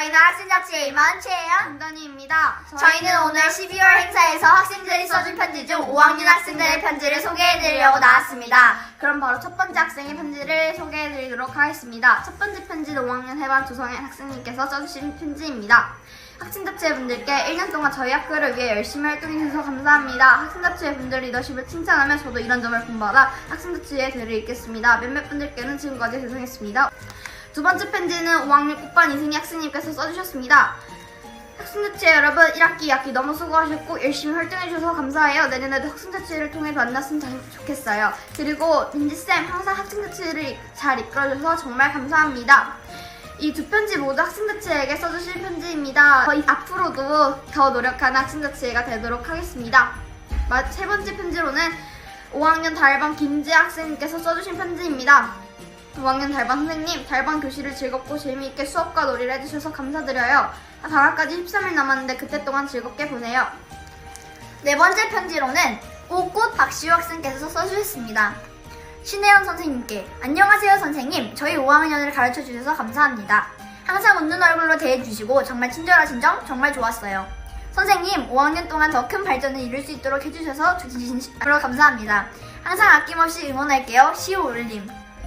저희는 학생자치의 이만 최예요. 김단희입니다. 저희는 오늘 12월 행사에서 학생들이 써준 편지 중 5학년 학생들의 편지를 소개해드리려고 나왔습니다. 그럼 바로 첫 번째 학생의 편지를 소개해드리도록 하겠습니다. 첫 번째 편지는 5학년 해반 조성현 학생님께서 써주신 편지입니다. 학생자치회분들께 1년 동안 저희 학교를 위해 열심히 활동해주셔서 감사합니다. 학생자치회분들 리더십을 칭찬하며 저도 이런 점을 본받아 학생자치회에 글을 읽겠습니다. 몇몇 분들께는 지금까지 죄송했습니다. 두 번째 편지는 5학년 꽃반 이승희 학생님께서 써주셨습니다. 학생자치회 여러분 1학기 2학기 너무 수고하셨고 열심히 활동해주셔서 감사해요. 내년에도 학생자치회를 통해 만났으면 참 좋겠어요. 그리고 민지쌤 항상 학생자치회를 잘 이끌어줘서 정말 감사합니다. 이 두 편지 모두 학생자치회에게 써주신 편지입니다. 앞으로도 더 노력하는 학생자치회가 되도록 하겠습니다. 마- 세 번째 편지로는 5학년 달반 김재 학생님께서 써주신 편지입니다. 5학년 달반 선생님, 달반 교실을 즐겁고 재미있게 수업과 놀이를 해주셔서 감사드려요. 방학까지 13일 남았는데 그때 동안 즐겁게 보내요. 네 번째 편지로는 오꽃 박시우 학생께서 써주셨습니다. 신혜연 선생님께 안녕하세요 선생님 저희 5학년을 가르쳐 주셔서 감사합니다. 항상 웃는 얼굴로 대해주시고 정말 친절하신 점 정말 좋았어요. 선생님 5학년 동안 더 큰 발전을 이룰 수 있도록 해주셔서 진심으로 감사합니다. 항상 아낌없이 응원할게요. 시우 올림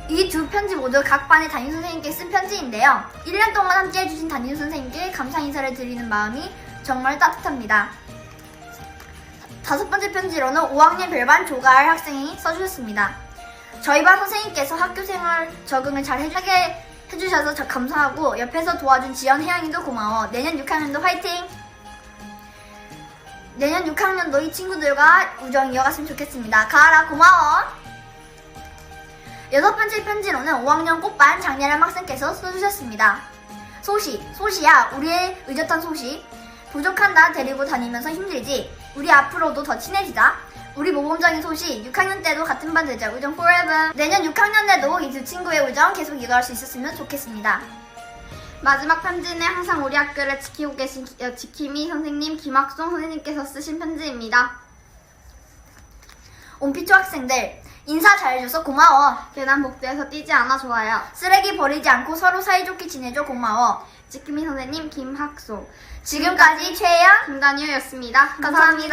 이 두 편지 모두 각 반의 담임 선생님께 쓴 편지인데요. 1년 동안 함께 해주신 담임 선생님께 감사 인사를 드리는 마음이 정말 따뜻합니다. 다섯 번째 편지로는 5학년 별반 조가을 학생이 써주셨습니다. 저희 반 선생님께서 학교 생활 적응을 잘 하게 해주셔서 저 감사하고 옆에서 도와준 지연 혜영이도 고마워. 내년 6학년도 화이팅! 내년 6학년도 이 친구들과 우정 이어갔으면 좋겠습니다. 가을아 고마워! 여섯 번째 편지로는 5학년 꽃반 장례람 학생께서 써주셨습니다. 소시, 소시야, 우리의 의젓한 소시. 부족한 나 데리고 다니면서 힘들지. 우리 앞으로도 더 친해지자. 우리 모범장인 소시, 6학년 때도 같은 반 되자. 우정 forever. 내년 6학년 때도 이 두 친구의 우정 계속 이어갈 수 있었으면 좋겠습니다. 마지막 편지는 항상 우리 학교를 지키고 계신 기- 어, 지킴이 선생님 김학송 선생님께서 쓰신 편지입니다. 온피초 학생들, 인사 잘해줘서 고마워. 계단 복도에서 뛰지 않아 좋아요. 쓰레기 버리지 않고 서로 사이좋게 지내줘 고마워. 지킴이 선생님 김학소 지금까지 최혜연, 김단희였습니다 감사합니다.